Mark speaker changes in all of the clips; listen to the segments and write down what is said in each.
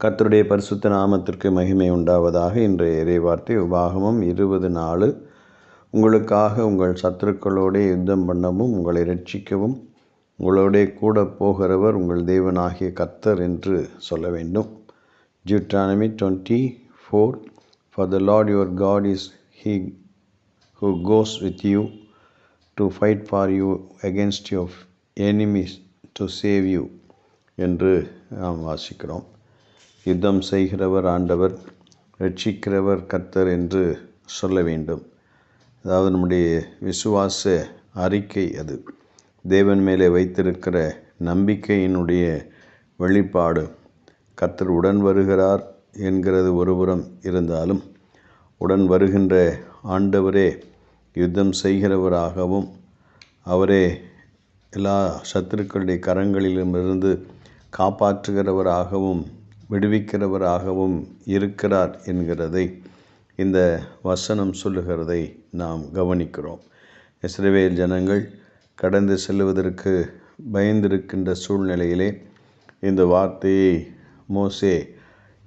Speaker 1: கர்த்தருடைய பரிசுத்த நாமத்திற்கு மகிமை உண்டாவதாக இன்றைய இறைவார்த்தை உபாகமம் இருபது நாலு. உங்களுக்காக உங்கள் சத்துருக்களோடே யுத்தம் பண்ணவும் உங்களை ரட்சிக்கவும் உங்களோடே கூட போகிறவர் உங்கள் தேவனாகிய கர்த்தர் என்று சொல்ல வேண்டும். Deuteronomy twenty four for the Lord your God is he who goes with you to fight for you against your enemies to save you என்று நாம் வாசிக்கிறோம். யுத்தம் செய்கிறவர் ஆண்டவர் ரட்சிக்கிறவர் கர்த்தர் என்று சொல்ல வேண்டும். அதாவது நம்முடைய விசுவாச அறிக்கை அது. தேவன் மேலே வைத்திருக்கிற நம்பிக்கையினுடைய வெளிப்பாடு. கர்த்தர் உடன் வருகிறார் என்கிறது ஒருபுறம் இருந்தாலும் உடன் வருகின்ற ஆண்டவரே யுத்தம் செய்கிறவராகவும் அவரே எல்லா சத்துருக்களுடைய கரங்களிலுமிருந்து காப்பாற்றுகிறவராகவும் விடுவிக்கிறவராகவும் இருக்கிறார் என்கிறதை இந்த வசனம் சொல்லுகிறதை நாம் கவனிக்கிறோம். இஸ்ரவேல் ஜனங்கள் கடந்து செல்வதற்கு பயந்திருக்கின்ற சூழ்நிலையிலே இந்த வார்த்தையை மோசே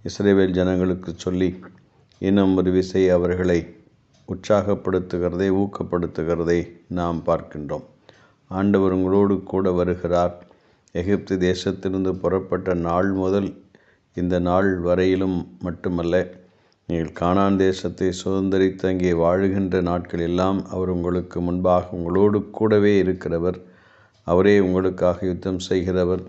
Speaker 1: இஸ்ரேவேல் ஜனங்களுக்கு சொல்லி இன்னும் ஒரு விசை அவர்களை உற்சாகப்படுத்துகிறதை ஊக்கப்படுத்துகிறதை நாம் பார்க்கின்றோம். ஆண்டவர் உங்களோடு கூட வருகிறார். எகிப்து தேசத்திலிருந்து புறப்பட்ட நாள் முதல் இந்த நாள் வரையிலும் மட்டுமல்ல நீங்கள் கானான் தேசத்தை சுதந்திரித்து அங்கே வாழுகின்ற நாட்கள் எல்லாம் அவர் உங்களுக்கு முன்பாக உங்களோடு கூடவே இருக்கிறவர். அவரே உங்களுக்காக யுத்தம் செய்கிறவர்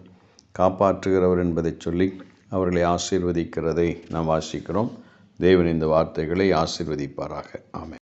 Speaker 1: காப்பாற்றுகிறவர் என்பதை சொல்லி அவர்களை ஆசீர்வதிக்கிறதை நாம் வாசிக்கிறோம். தேவன் இந்த வார்த்தைகளை ஆசீர்வதிப்பாராக. ஆமை